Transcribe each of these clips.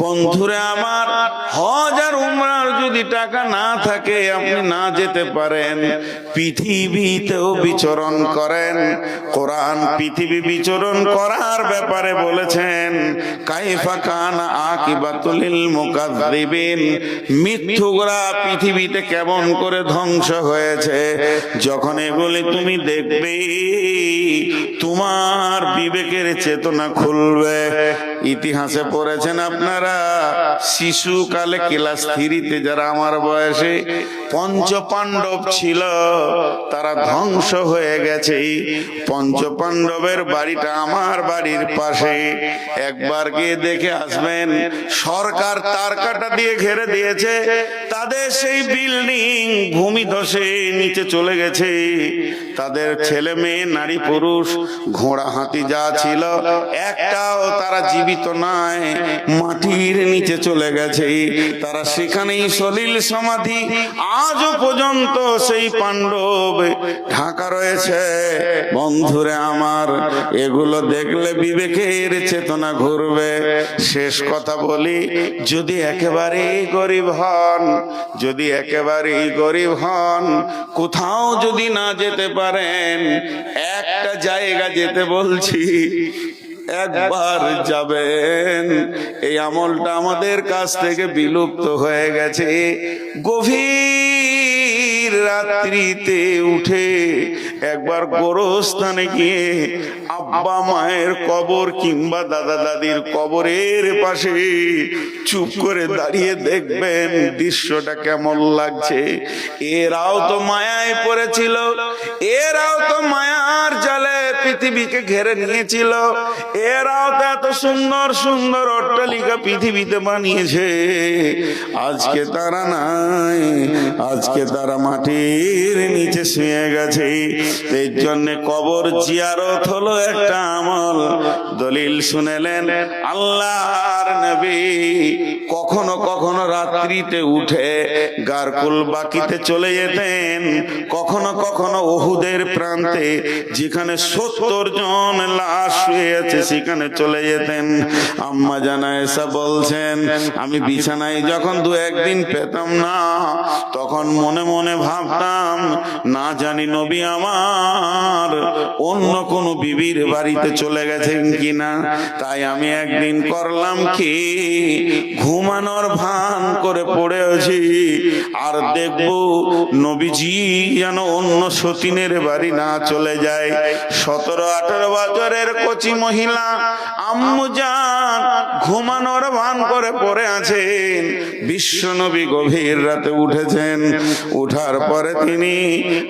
বন্ধুরে আমার, হজ আর উমরার যদি টাকা না থাকে, আপনি না যেতে পারেন। পৃথিবীতেও বিচরণ করেন। কোরআন পৃথিবী বিচরণ করার ব্যাপারে বলেছেন, কাইফা কান আকিবাতুলিল মুকাদ্দিবিন মিথ্যুকরা পৃথিবীতে কেমন করে ধ্বংস হয়েছে? যখন এগুলি তুমি দেখবে, তোমার বিবেকের চেতনা খুলবে। ইতিহাসে পড়েছেন আপনারা শিশুকালে ক্লাস থ্রিতে যারা আমার বয়সে পঞ্চ পাণ্ডব ছিল, তারা ধ্বংস হয়ে গেছে। পঞ্চ পাণ্ডবের বাড়িটা আমার বাড়ির পাশে। একবার গিয়ে দেখে আসবেন, সরকার তার কাটা দিয়ে ঘেরে দিয়েছে। তাদের সেই বিল্ডিং ভূমি ধসে নিচে চলে গেছে। তাদের ছেলে মেয়ে, নারী পুরুষ ঘোড়া হাতি যা ছিল, একটাও তারা জীবিত নয় মাটির নিচে চলে গেছে। তারা সেখানেই সলিল সমাধি। আজও পর্যন্ত সেই পাণ্ডব ঢাকা রয়েছে। বন্ধুরে আমার, এগুলো দেখলে বিবেকের চেতনা ঘুরবে। শেষ কথা বলি, যদি একেবারেই গরিব হন, যদি একেবারেই গরিব হন, কোথাও যদি না যেতে পারেন, একটা জায়গা যেতে বলছি একবার যাবেন। এই আমলটা আমাদের কাছ থেকে বিলুপ্ত হয়ে গেছে। গভীর রাত্রিতে উঠে একবার গোরস্থানে গিয়ে আব্বা মায়ের কবর কিংবা দাদা দাদির কবরের পাশে চুপ করে দাঁড়িয়ে দেখবেন দৃশ্যটা কেমন লাগছে। এরাও তো মায়ায় পড়েছিল এরাও তো মায়ার জালে পৃথিবীকে ঘেরে নিয়েছিল। এরাও তো এত সুন্দর সুন্দর অট্টালিকা পৃথিবীতে বানিয়েছে। আজকে তারা নাই, আজকে তারা মাটির নিচে শুয়ে গেছে। এর জন্য কবর জিয়ারত হলো একটা আমল। দলিল শুনেলেন, আল্লাহর নবী কখনো কখনো রাত্রিতে উঠে গারকুল বাকিতে চলে যেতেন। কখনো কখনো ওহুদের প্রান্তে, যেখানে সত্তর জন লাশ শুয়ে সেখানে চলে যেতেন। আম্মা জানা এসা বলছেন, আমি বিছানায় যখন দু একদিন পেতাম না, তখন মনে মনে ভাবতাম, না জানি নবী আমার অন্য কোন বিবির বাড়িতে চলে গেছেন কিনা। তাই আমি একদিন করলাম কি, ঘুমানোর ভান করে পড়ে আছি আর দেখব নবীজি যেন অন্য সতীনের বাড়ি না চলে যায়। সতেরো আঠারো বছরের কচি মহিলা আম্মু যান ঘুমানোর ভান করে পড়ে আছেন। বিশ্ব নবী গভীর রাতে উঠেছেন। উঠার পরে তিনি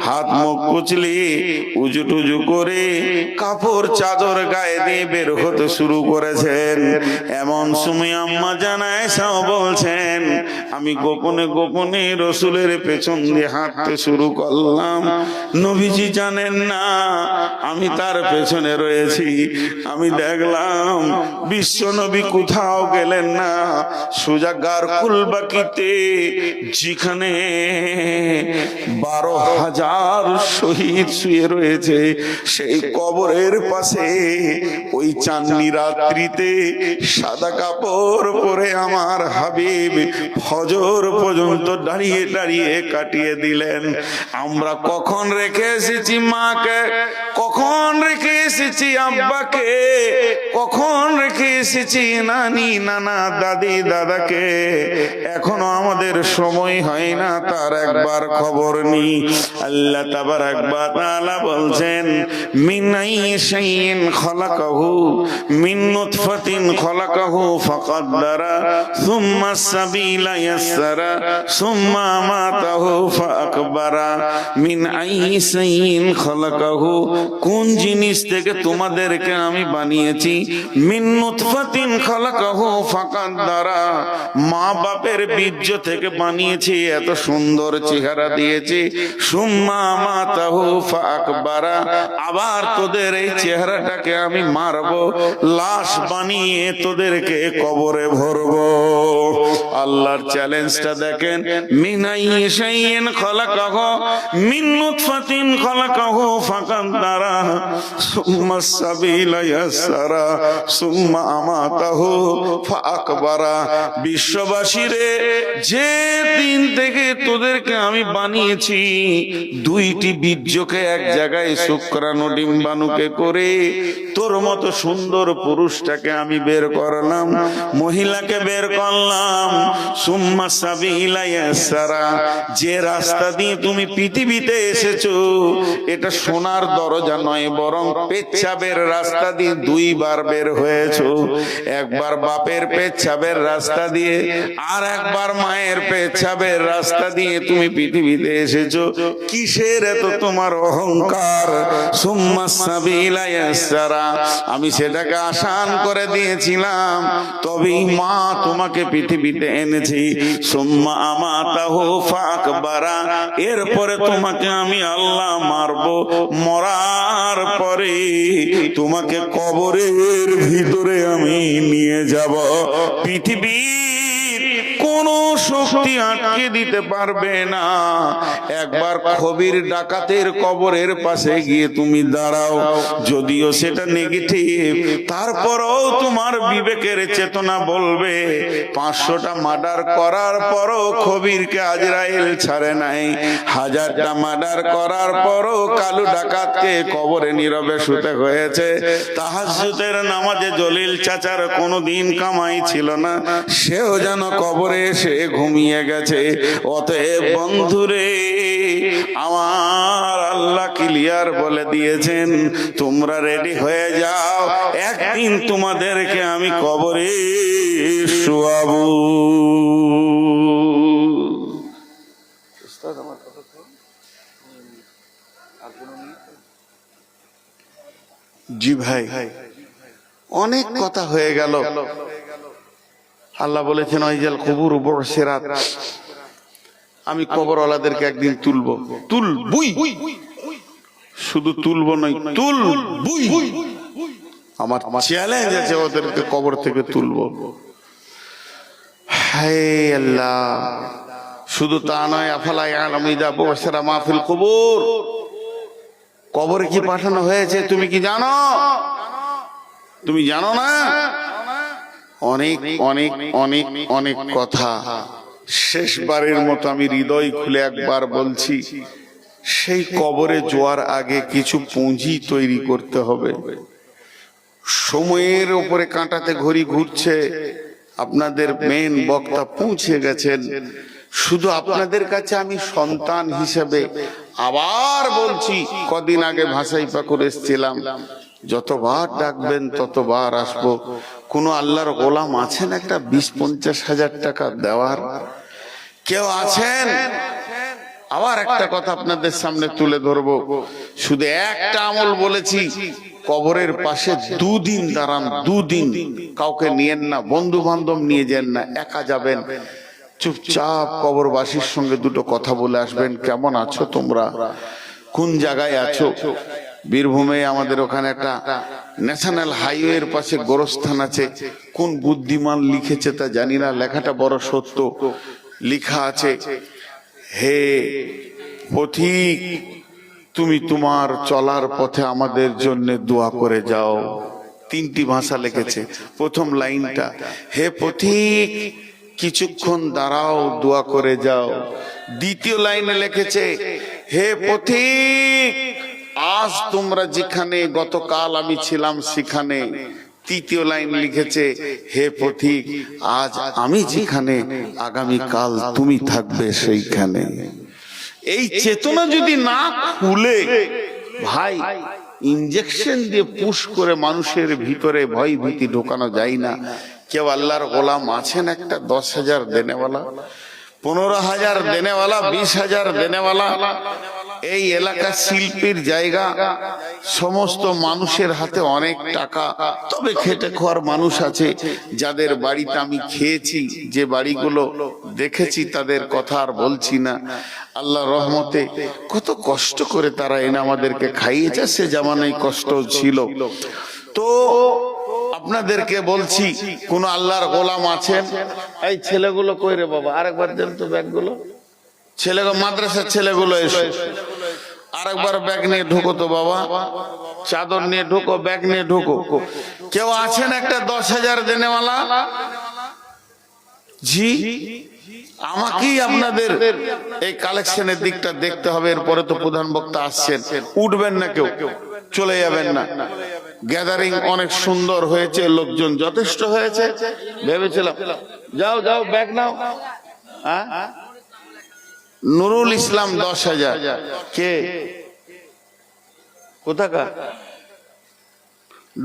হাত মুখ কুচলি, উজু টুজু করে কাপড় চাদর গায়ে দিয়ে বের হতে শুরু করেছেন। এমন সময় আম্মা জানায় বলছেন আমি গোপনে গোপনে রসুলের পেছন দিয়ে হাঁটতে শুরু করলাম। নবীজি জানেন না, আমি তার পেছনে রয়েছি। আমি দেখলাম, বিশ্ব নবী কোথাও গেলেন না। সোজা গারকুল বাকিতে, যেখানে বারো হাজার শহীদ শুয়ে রয়েছে, সেই কবরের পাশে। ওই চাঁদনি রাত্রিতে সাদা কাপড় পরে আমার হাবিব ফজর পর্যন্ত দাঁড়িয়ে দাঁড়িয়ে কাটিয়ে দিলেন। আমরা কখন রেখে এসেছি মাকে? কখন রেখে এসেছি আব্বাকে? কখন রেখে এসেছি নানি, নানা, দাদি, দাদাকে? এখনও আমাদের সময় হয় না, তার একবার খবর নেই। আল্লাহ তাবার একবার তাআলা বলছেন মিনাই শাইইন খলাকাহু, মিন নুতফাতিন খলাকাহু ফাকাদ্দারা সুম্মা সাবিলা ইয়াসসারা সুম্মা মাতাহু ফাআকবারা মিন আই শাইইন খলাকাহু কোন জিনিস থেকে তোমাদেরকে আমি বানিয়েছি? মিন নুতফাতিন খলাকাহু ফাকাদ্দারা। মা বাপের বীর্য থেকে বানিয়েছি, এত সুন্দর চেহারা দিয়েছি। সুম্মা মাতাহু ফাকবারা আবার তোদের এই চেহারাটাকে আমি মারবো, লাশ বানিয়ে তোদেরকে কবরে ভরবো। আল্লাহর চ্যালেঞ্জটা দেখেন। মিনাই শাইইন খালাকাহু মিন নুতফাতিন খালাকাহু ফাকাদ্দারা সুম্মা সাবিলা ইয়াসসারা সুম্মা আমাতাহু ফাআকবারা। বিশ্ববাসীরে যে দিন থেকে তোদেরকে আমি বানিয়েছি দুইটি বীর্যকে এক জায়গায় শুক্রাণু ডিম্বাণুকে করে তোর মতো সুন্দর পুরুষটাকে আমি বের করলাম, মহিলাকে বের করলাম। সুম্মা সাবিলা ইয়াসসারা যে রাস্তা দিয়ে তুমি পৃথিবীতে এসেছ, এটা সোনার দরজা নয়, বরং পেচ্ছাবের রাস্তা দিয়ে দুইবার বের হয়েছো। একবার বাপের পেচ্ছাবের রাস্তা দিয়ে, আর একবার মায়ের পেচ্ছাবের রাস্তা দিয়ে তুমি পৃথিবীতে এসেছ। কিসের এত তোমার অহংকার? সুম্মা সাবিলা ইয়াসসারা আমি সেটাকে আসান করে দিয়েছিলাম। তবেই মা তোমাকে পৃথিবীতে এনেছি। সুম্মা ফাঁক বারা এরপরে তোমাকে আমি আল্লাহ মারব। মরার পরে তোমাকে কবরের ভিতরে আমি নিয়ে যাব। পৃথিবীর কোন শক্তি আটকে দিতে পারবে না। একবার খবির ডাকাতের কবরের পাশে গিয়ে তুমি দাঁড়াও, যদিও সেটা নেগেটিভ তারপরও তোমার বিবেকের চেতনা বলবে, পাঁচশোটা মার্ডার করার পরও খবিরকে আজরাইল ছাড়ে নাই। হাজারটা মার্ডার করার পরও কালু ডাকাতকে কবরে নীরবে শুতে হয়েছে। তাহাজ্জুদের নামাজে জলিল চাচার কোনো দিন কামাই ছিল না। সেও যেন কবরে এসে ঘুমিয়ে গেছে। অতএব বন্ধুরে আমার আল্লাহ ক্লিয়ার বলে দিয়েছেন তোমরা রেডি হয়ে যাও। একদিন তোমাদেরকে আমি কবরে শুয়াবো। জি ভাই অনেক কথা হয়ে গেল। আল্লাহ বলেছেন ওইজাল কবুর সেরাত আমি কবরওয়ালাদেরকে একদিন তুলবো। তুল বুই শুধু তুলবো নয় তুল বুই আমার চ্যালেঞ্জ আছে ওদেরকে কবর থেকে তুলবো। হায় আল্লাহ। শুধু তা নয় আফালাই আলমিদা বসেরা মাহফিল কবর। কবরে কি পাঠানো হয়েছে, তুমি কি জানো? তুমি জানো না? অনেক অনেক অনেক অনেক কথা। শেষবারের মতো আমি হৃদয় খুলে একবার বলছি, সেই কবরে জোয়ার আগে কিছু পুঁজি তৈরি করতে হবে। সময়ের উপরে কাঁটাতে ঘড়ি ঘুরছে, আপনাদের মেন বক্তা পৌঁছে গেছেন। শুধু আপনাদের কাছে আমি সন্তান হিসেবে আবার বলছি, কদিন আগে ভাষাই পাকুর এসছিলাম। যতবার ডাকবেন, ততবার আসব। কোন আল্লাহর গোলাম আছেন একটা বিশ, পঞ্চাশ হাজার টাকা দেওয়ার? কেউ আছেন? আবার একটা কথা আপনাদের সামনে তুলে ধরবো। শুধু একটা আমল বলেছি, কবরের পাশে দুদিন দাঁড়ান, দুদিন। কাউকে নিয়েন না বন্ধু বান্ধব নিয়ে যান না, একা যাবেন। চুপচাপ কবরবাসীর সঙ্গে দুটো কথা বলে আসবেন, কেমন আছো তোমরা? কোন জায়গায় আছো? বীরভূমে আমাদের ওখানে একটা ন্যাশনাল হাইওয়ের পাশে গোরস্থান আছে। কোন বুদ্ধিমান লিখেছে তা জানি না, লেখাটা বড় সত্য। লিখা আছে, হে পথিক, তুমি তোমার চলার পথে আমাদের জন্য দোয়া করে যাও। তিনটি ভাষা লিখেছে। প্রথম লাইনটা, হে পথিক, কিছুক্ষণ দাঁড়াও, দোয়া করে যাও। দ্বিতীয় লাইনে লিখেছে, হে পথিক আজ তোমরা যেখানে গতকাল আমি ছিলাম সেখানে তৃতীয় লাইন লিখেছে, হে পথিক, আজ আমি যেখানে আগামী কাল তুমি থাকবে সেইখানে। এই চেতনা যদি না খুলে, ভাই ইঞ্জেকশন দিয়ে পুশ করে মানুষের ভিতরে ভয় ভীতি ঢোকানো যায় না। কেউ আল্লাহর গোলাম আছেন একটা দশ হাজার দেনেওয়ালা, পনেরো হাজার দেনেওয়ালা, বিশ হাজার দেনেওয়ালা এই এলাকা শিল্পীর জায়গা, সমস্ত মানুষের হাতে অনেক টাকা। তবে খেটে খাওয়ার মানুষ আছে, যাদের বাড়িতে আমি খেয়েছি, যে বাড়িগুলো দেখেছি, তাদের কথা আর বলছি না। আল্লাহ রহমতে কত কষ্ট করে তারা এনে আমাদেরকে খাইয়েছে, সে জামানায় কষ্ট ছিল। তো আপনাদেরকে বলছি, কোন আল্লাহর গোলাম আছেন? এই ছেলেগুলো কই রে বাবা? আরেকবার দেন তো ব্যাগগুলো। ছেলেগুলো মাদ্রাসার ছেলেগুলো এসো। আরেকবার ব্যাগ নিয়ে ঢুকো তো বাবা। চাদর নিয়ে ঢুকো, ব্যাগ নিয়ে ঢুকো। কেউ আছেন একটা দশ হাজার দেনেওয়ালা? জি আমাকেই আপনাদের এই কালেকশনের দিকটা দেখতে হবে, এরপরে তো প্রধান বক্তা আসছেন। উঠবেন না কেউ, চলে যাবেন না। গ্যাদারিং অনেক সুন্দর হয়েছে, লোকজন যথেষ্ট হয়েছে। ভেবেছিলাম, যাও যাও, ব্যাগ নাও। হ্যাঁ? নুরুল ইসলাম দশ হাজার। কে? কোথাকার?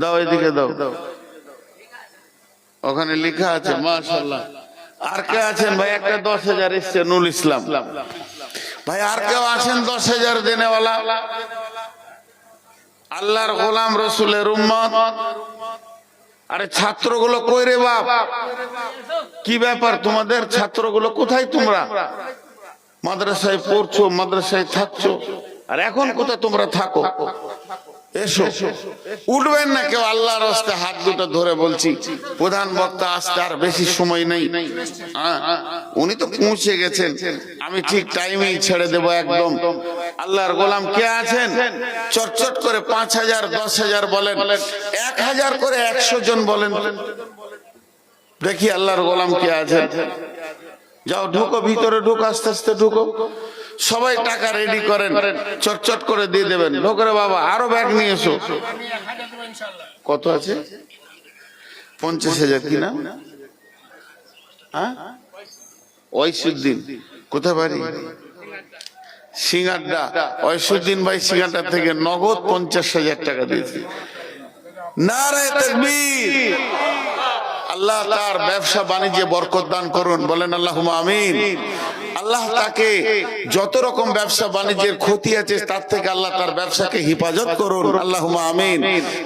দাও এদিকে দাও। ওখানে লেখা আছে মাশাল্লাহ আর কে আছেন ভাই? একটা দশ হাজার এসছে নুল ইসলাম। ভাই আর কেউ আছেন দশ হাজার দেনেওয়ালা আল্লাহর গোলাম রসুলের উম্মত। আরে ছাত্রগুলো কই রে বাপ। কি ব্যাপার তোমাদের? ছাত্রগুলো কোথায় তোমরা? মাদ্রাসায় পড়ছো মাদ্রাসায় থাকছো। আর এখন কোথায় তোমরা থাকো? এসো। উঠবেন না কেউ আল্লাহ হস্তে হাত দুটো ধরে বলছি প্রধান বক্তা আসতে আর বেশি সময় নেই। হ্যাঁ, উনি তো পৌঁছে গেছেন। আমি ঠিক টাইমেই ছেড়ে দেব একদম। আল্লাহর গোলাম কে আছেন? চটচট করে পাঁচ হাজার দশ হাজার বলেন। এক হাজার করে একশো জন বলেন। দেখি আল্লাহর গোলাম কে আছেন। যাও ঢুকো, ভিতরে ঢুকো, আস্তে আস্তে ঢুকো। সবাই টাকা রেডি করেন। চটচট করে দিয়ে দেবেন। ঢোকরে বাবা, আরও ব্যাগ নিয়ে এসো। কত আছে? পঞ্চাশ হাজার কিনা হ্যাঁ? ঐশুদ্দিন কোথায় বাড়ি? সিঙ্গারডা ঐশুদ্দিন ভাই সিঙ্গারডা থেকে নগদ পঞ্চাশ হাজার টাকা দিয়েছে। নারায় তকবীর। আল্লাহ তার ব্যবসা বাণিজ্যে বরকত দান করুন। বলেন আল্লাহ আমিন। আল্লাহ তাকে যত রকম ব্যবসা বাণিজ্যের ক্ষতি আছে, তার থেকে আল্লাহ তার ব্যবসাকে হেফাজত করুন। আল্লাহ আমিন।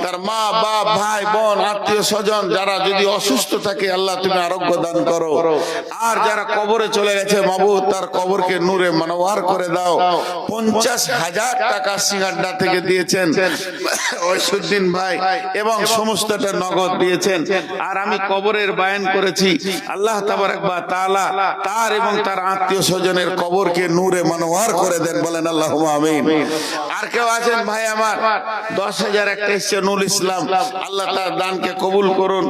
তার মা, বাপ, ভাই, বোন, আত্মীয় স্বজন, যারা যদি অসুস্থ থাকে, আল্লাহ তুমি আরোগ্য দান করো। আর যারা কবরে চলে গেছে, মাবুদ, তার কবরকে নূরে মানওয়ার করে দাও। পঞ্চাশ হাজার টাকা সিঙ্গাড্ডা থেকে দিয়েছেন। ঐশুদ্দিন ভাই এবং সমস্তটা নগদ দিয়েছেন। আর আমি কবরের বায়ান করেছি। আল্লাহ তাবারাক বা তাআলা তার এবং তার আত্মীয় স্বজনের কবরকে নূরে মানোয়ার করে দেন বলেন আল্লাহ আমিন। আর কেউ আছেন? ভাই আমার, দশ হাজার একটা এসছে নুল ইসলাম। আল্লাহ তার দানকে কবুল করুন।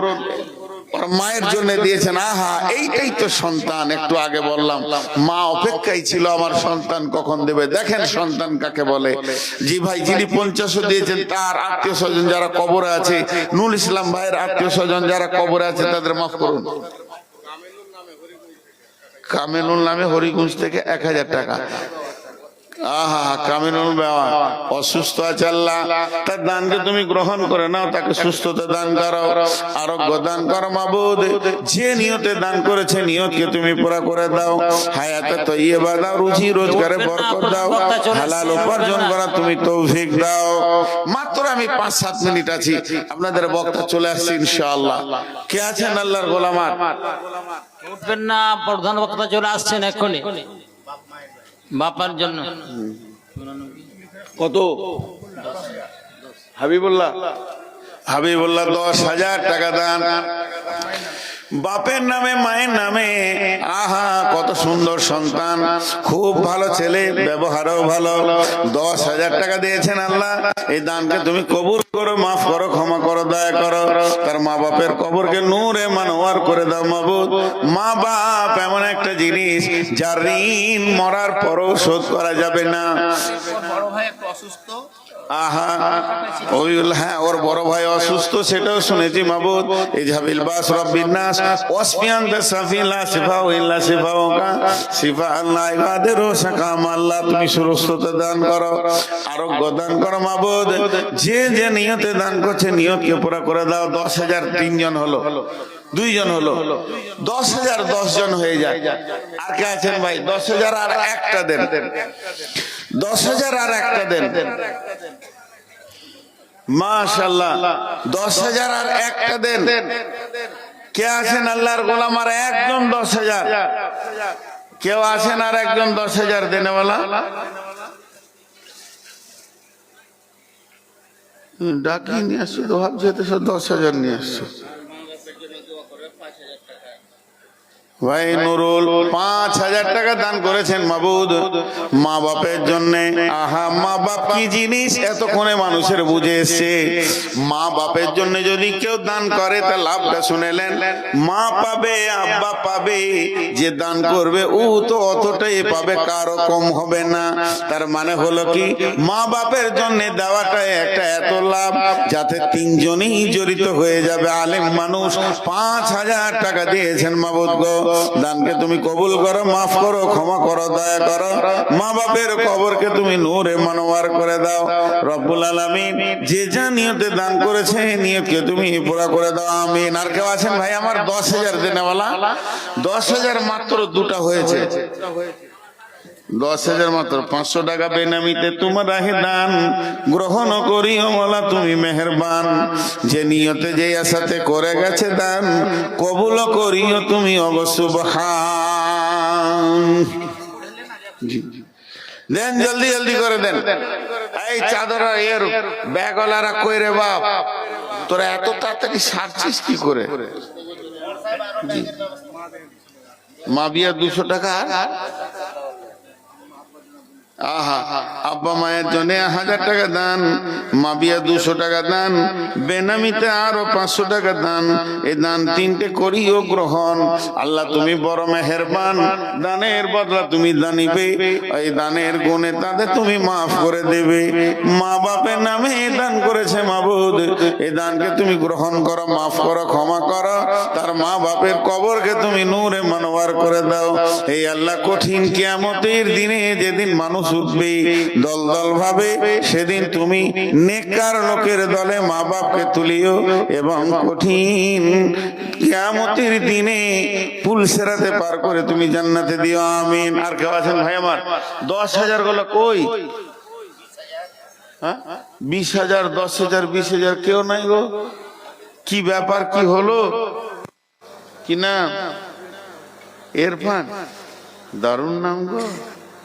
মায়ের জন্য দিয়েছেন। আহা, এইটাই তো সন্তান, একটু আগে বললাম। মা অপেক্ষায় ছিল, আমার সন্তান কখন দেবে? দেখেন সন্তান কাকে বলে। জি ভাই, যিনি পঞ্চাশও দিয়েছেন, তার আত্মীয় স্বজন যারা কবরে আছে নুল ইসলাম ভাইয়ের আত্মীয় স্বজন যারা কবরে আছে, তাদের মাফ করুন। কামেনুল নামে হরিগঞ্জ থেকে এক হাজার টাকা। আহা তুমি গ্রহণ করে নাও, তাকে সুস্থতা দান দান করো যে দান করেছে তুমি করে দাও। তো দাও, রুজি দাও। উপার্জন করা তুমি তৌফিক দাও। মাত্র আমি পাঁচ, সাত মিনিট আছি। আপনাদের বক্তা চলে আসছি, ইনশাআল্লাহ। কে আছেন আল্লাহর গোলামার উঠবেন না, প্রধান বক্তা চলে আসছেন এক্ষুনি। বাপার জন্য। কত? হাবিবুল্লাহ। হাবিবুল্লাহ দশ হাজার টাকা দান। বাপের নামে, মায়ের নামে, আহা, কত সুন্দর সন্তান। খুব ভালো ছেলে, ব্যবহারও ভালো। দশ হাজার টাকা দিয়েছেন আল্লাহ। এই দানকে তুমি কবুল করো, মাফ করো, ক্ষমা করো, দয়া করো। তার মা বাপের কবরকে নূরে মানোয়ার করে দাও মাবুদ। মা বাপ এমন একটা জিনিস, যার ঋণ মরার পরও শোধ করা যাবে না। বড় ভাই, একটু অসুস্থ? হ্যাঁ ওর বড় ভাই অসুস্থ, সেটাও শুনেছি তুমি দান করো, আরোগ্য দান করো যে যে নিয়তে দান করছে, নিয়তকে পুরা করে দাও, দশ হাজার তিনজন হলো, দুইজন হলো, দশ হাজার দশ জন হয়ে যায়। আর কে আছেন ভাই? দশ হাজার আর একটা দেন। দশ হাজার আর একটা দেন। মাশাল্লাহ দশ হাজার আর একটা দেন। কে আছেন আল্লাহর গোলাম আর একজন দশ হাজার? কেউ আছেন আর একজন দশ হাজার দেনেওয়ালা? ডাকি নিয়ে আসছো তো ভাবছি দশ হাজার নিয়ে আসছো। ভাই নুরুল পাঁচ হাজার টাকা দান করেছেন মাবুদ। মা বাপের জন্য। আহা, মা বাপ কি জিনিস? এতক্ষণে মানুষের বুঝে এসছে। মা বাপের জন্য যদি কেউ দান করে, তা লাভটা শুনেলেন মা পাবে, আব্বা পাবে, যে দান করবে, ও তো অতটাই পাবে, কারও কম হবে না। তার মানে হলো কি? মা বাপের জন্য দেওয়াটাই একটা এত লাভ, যাতে তিনজনই জড়িত হয়ে যাবে। আলেম মানুষ পাঁচ হাজার টাকা দিয়েছেন মাবুদ গো। দানকে তুমি কবুল করো, মাফ করো, ক্ষমা করো, দয়া করো। মা বাপের কবরকে তুমি নূরে মানোয়ার করে দাও। রব্বুল আলামিন যে যা নিয়তে দান করেছে নিয়তকে তুমি পুরা করে দাও। আমিন। আর কেউ আছেন ভাই? আমার দশ হাজার দেনেওয়ালা। দশ হাজার মাত্র দুটা হয়েছে। দশ হাজার মাত্র পাঁচশো টাকা বেনামিতে তোমার রাহে দান গ্রহণ করিও মলা, তুমি মেহেরবান। যে নিয়তে যে আশাতে করে গেছে দান, কবুল করিও তুমি অবশ্য জি। দেন, জলদি জলদি করে দেন। এই চাদর এর ব্যাগওয়ালারা কই রে বাপ? তোরা এত তাড়াতাড়ি সারছিস কি করে। মা বিয়া দুশো টাকা আর? মা বিয়া দুশো টাকা দান দানের বদলা তুমি দানিবে এই দানের গুণে তুমি মাফ করে দেবে। মা বাপের নামে দান করেছে এই দানকে তুমি গ্রহণ করো, মাফ করো, ক্ষমা করো। তার মা বাপের কবরকে তুমি নূরে মানবার করে দাও। এই আল্লাহ কঠিন কিয়ামতের দিনে যেদিন মানুষ উঠবে দল দল ভাবে, সেদিন তুমি নেকার লোকের দলে মা বাপকে তুলিও এবং কঠিন কিয়ামতের দিনে পুল সেরাতে পার করে তুমি জান্নাতে দিও, আমিন। আর কেউ আছেন ভাই আমার? দশ হাজারগুলো কই? হ্যাঁ? বিশ হাজার, দশ হাজার, বিশ হাজার কেউ নাই গো? কি ব্যাপার, কি হলো? কি নাম? এরফান? দারুণ নাম গো।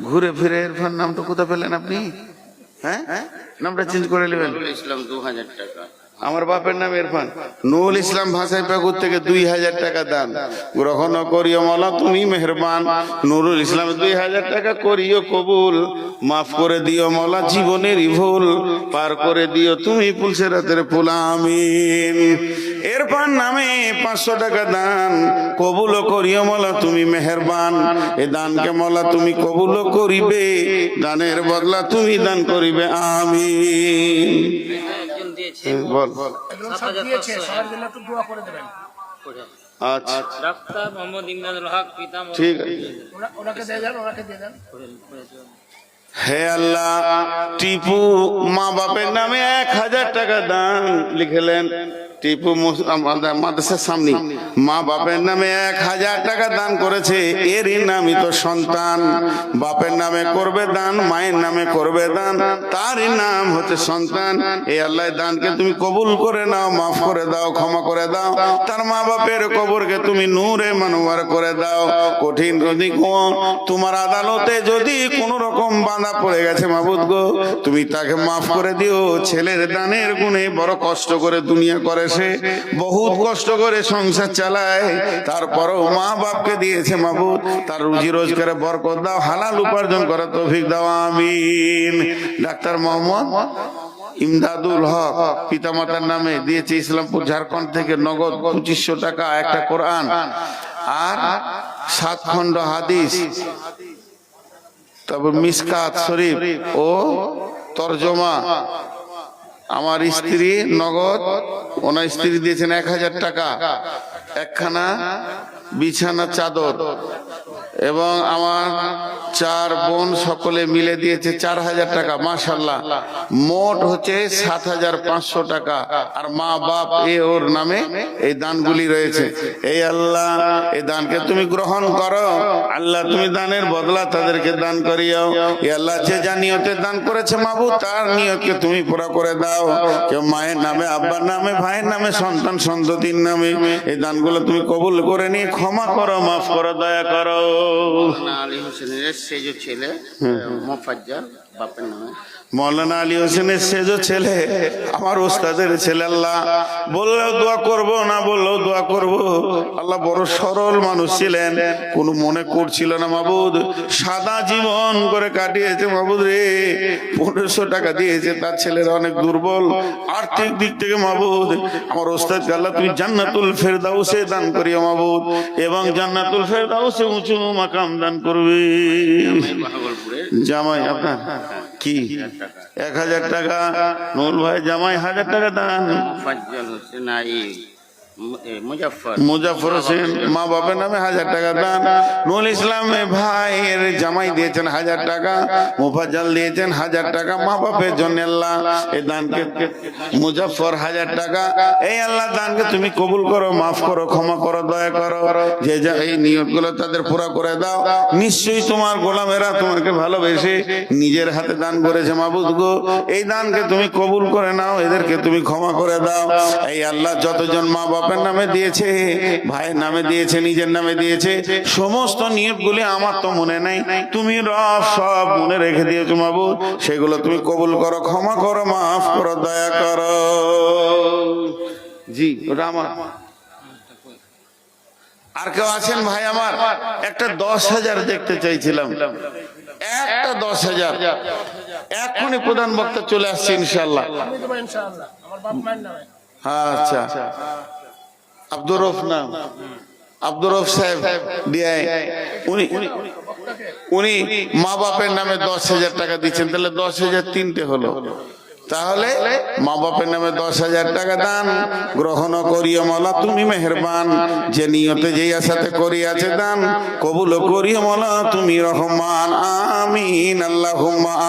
ঘুরে ফিরে এরফান নামটা কোথা পেলেন আপনি? হ্যাঁ? নামটা চেঞ্জ করে নেবেন। ইসলাম দু হাজার টাকা। আমার বাপের নাম ইরফান। নুরুল ইসলাম ভাষায় পেগুর থেকে দুই হাজার টাকা দান। গ্রহণ করিও মলা তুমি মেহরবান। নুরুল ইসলাম দুই হাজার টাকা করিও কবুল। মাফ করে দিও মলা জীবনের ভুল। পার করে দিও তুমি পুলসে রাতের এরফান নামে পাঁচশো টাকা দান। কবুল করিও মলা তুমি মেহরবান। এ দানকে মলা তুমি কবুল করিবে। দানের বদলা তুমি দান করিবে আমি বল। আচ্ছা। ডাক্তার মোহাম্মদ ইমদাদুল হক পিতা ঠিক আছে। হে আল্লাহ টিপু মা বাপের নামে এক হাজার টাকা দান লিখলেন টিপু মাদ্রাসার সামনে। মা বাপের নামে এক হাজার টাকা দান করেছে, এরই নামই তো সন্তান। বাপের নামে করবে দান, মায়ের নামে করবে দান, তারই নাম হচ্ছে সন্তান। এই আল্লাহ দানকে তুমি কবুল করে নাও, মাফ করে দাও, ক্ষমা করে দাও। তার মা বাপের কবরকে তুমি নূরে মানোয়ার করে দাও। কঠিন যদি তোমার আদালতে যদি কোন রকম বাধা পড়ে গেছে, মাবুদ গো, তুমি তাকে মাফ করে দিও। ছেলের দানের গুণে বড় কষ্ট করে দুনিয়া করে সে বহুত কষ্ট করে সংসার চালায়। তারপরও মা বাপকে দিয়েছে মাবুদ। তার রুজি রোজগারে বরকত দাও, হালাল উপার্জন করার তৌফিক দাও, আমিন। ডাক্তার মোহাম্মদ ইমদাদুল হক, পিতামাতার নামে দিয়েছে ইসলামপুর ঝাড়খণ্ড থেকে নগদ পঁচিশশো টাকা, একটা কোরআন আর সাত খণ্ড হাদিস। তারপর মিসকাত শরীফ ও তরজমা আমার স্ত্রী নগদ ওনার স্ত্রী দিয়েছেন এক হাজার টাকা। একখানা বিছানা চাদর। এবং আমার চার বোন সকলে মিলে দিয়েছে চার হাজার টাকা মাশাল্লাহ মোট হচ্ছে সাত হাজার পাঁচশো টাকা। আর মা বাপ এ ওর নামে এই দানগুলি রয়েছে। এই আল্লাহ, এই দানকে তুমি গ্রহণ করো। আল্লাহ, তুমি দানের বদলা তাদেরকে দান করিও। এই আল্লাহ যে যা নিয়তে দান করেছে মাবু তার নিয়তকে তুমি পুরা করে দাও। কেউ মায়ের নামে, আব্বার নামে, ভাইয়ের নামে, সন্তান সন্ততির নামে এই দানগুলো তুমি কবুল করে নিয়ে ক্ষমা করো, মাফ করো, দয়া করো। আলী হোসেনের সেজ ছেলে মোফাজ্জল বাপের নামে। মৌলানা আলী হোসেনের সেজো ছেলে আমার ওস্তাদের ছেলে আল্লাহ। বললেও দোয়া করব না বললেও দোয়া করব। আল্লাহ বড় সরল মানুষ ছিলেন কোনো মনে করছিল না মাবুদ। সাদা জীবন করে কাটিয়েছে মাবুদ রে। পনেরোশো টাকা দিয়েছে তার ছেলেরা অনেক দুর্বল। আর্থিক দিক থেকে মাবুদ আমার ওস্তাদ আল্লাহ তুমি জান্নাতুল ফেরদাউসে দান করিও মাবুদ। এবং জান্নাতুল ফেরদাউসে উঁচু মাকাম দান করবে। জামাই আপনার? কি? এক হাজার টাকা নুর ভাই জামাই হাজার টাকা দান ফজল হোসেন আই মুজফর হোসেন মা বাবার নামে হাজার টাকা দান। নুল ইসলাম ভাইয়ের জামাই দিয়েছেন হাজার টাকা, মুফাজ্জল দিয়েছেন হাজার টাকা মা বাপের জন্য আল্লাহ এই দানকে মুজাফর হাজার টাকা। এই আল্লাহ দানকে তুমি কবুল করো, মাফ করো, ক্ষমা করো, দয়া করো। যে যা এই নিয়তগুলো তাদের পুরা করে দাও। নিশ্চয়ই তোমার গোলামেরা তোমাকে ভালোবেসে নিজের হাতে দান করেছে মাবুদ গো। এই দানকে তুমি কবুল করে নাও, এদেরকে তুমি ক্ষমা করে দাও। এই আল্লাহ যতজন মা বাপের নামে দিয়েছে ভাইয়ের নামে দিয়েছে নিজের নামে দিয়েছে। সমস্ত নিয়তগুলি আমার তো মনে নাই। তুমি রব সব মনে রেখে দিয়েছ মাবুদ। সেগুলো তুমি কবুল করো ক্ষমা করো মাফ করো দয়া করো। জি ওটা আমার। আর কেউ আছেন ভাই আমার? একটা দশ হাজার দেখতে চাইছিলাম। একটা দশ হাজার। এখনই প্রধান বক্তা চলে আসছে ইনশাল্লাহ হ্যাঁ আচ্ছা। আব্দুর রফ নাম। আব্দুর রফ সাহেব ডিআই। উনি উনি মা বাপের নামে দশ হাজার টাকা দিচ্ছেন। তাহলে দশ হাজার তিনটে হলো। তাহলে মা বাপের নামে দশ হাজার টাকা দান। গ্রহণ করিও মলা, তুমি মেহরবান। যে নিয়তে যেই আশাতে করিয়াছে দান, কবুল করিও মলা, তুমি রহমান। আমিন আল্লাহ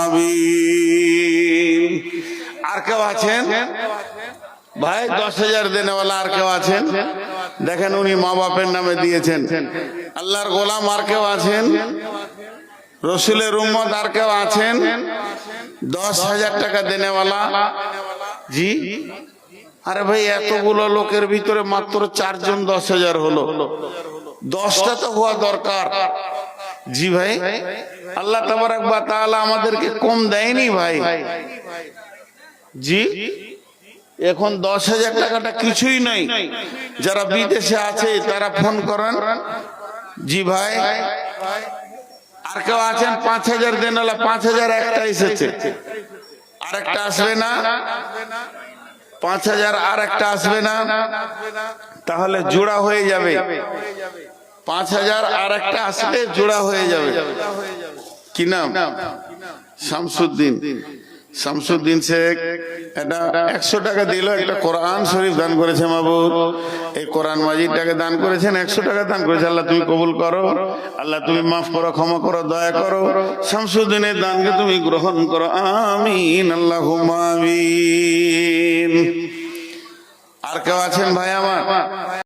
আমিন। আর কেউ আছেন? ভাই দশ হাজার দেনেওয়ালা আর কেউ আছেন? দেখেন উনি মা বাপের নামে দিয়েছেন। আল্লাহর গোলাম আর কেউ আছেন? রসুলের উম্মত আর কেউ আছেন? দশ হাজার টাকা দেনেওয়ালা। জি? আরে ভাই এতগুলো লোকের ভিতরে মাত্র চারজন দশ হাজার হলো। দশটা তো হওয়া দরকার। জি ভাই? আল্লাহ তাবারাক বা তাআলা আমাদেরকে কম দেয়নি ভাই। জি? এখন দশ হাজার টাকাটা কিছুই নাই। যারা বিদেশে আছে, তারা ফোন করেন। জি ভাই। আর কেউ আছেন? পাঁচ হাজার দেন পাঁচ হাজার একটা এসেছে। আর একটা আসবে না? পাঁচ হাজার আর একটা আসবে না? তাহলে জোড়া হয়ে যাবে। পাঁচ হাজার আর একটা আসলে জোড়া হয়ে যাবে। কি নাম? শামসুদ্দিন। শামসুদ্দিন শেখ, এটা একশো টাকা দিল, একটা কোরআন শরীফ দান করেছে মাবুদ এই কোরআন মাজিদটাকে দান করেছেন, একশো টাকা দান করেছে। আল্লাহ তুমি কবুল করো, আল্লাহ তুমি মাফ করো, ক্ষমা করো, দয়া করো। শামসুদ্দিনের দানকে তুমি গ্রহণ করো। আমিন আল্লাহ আর কেউ আছেন ভাই আমার?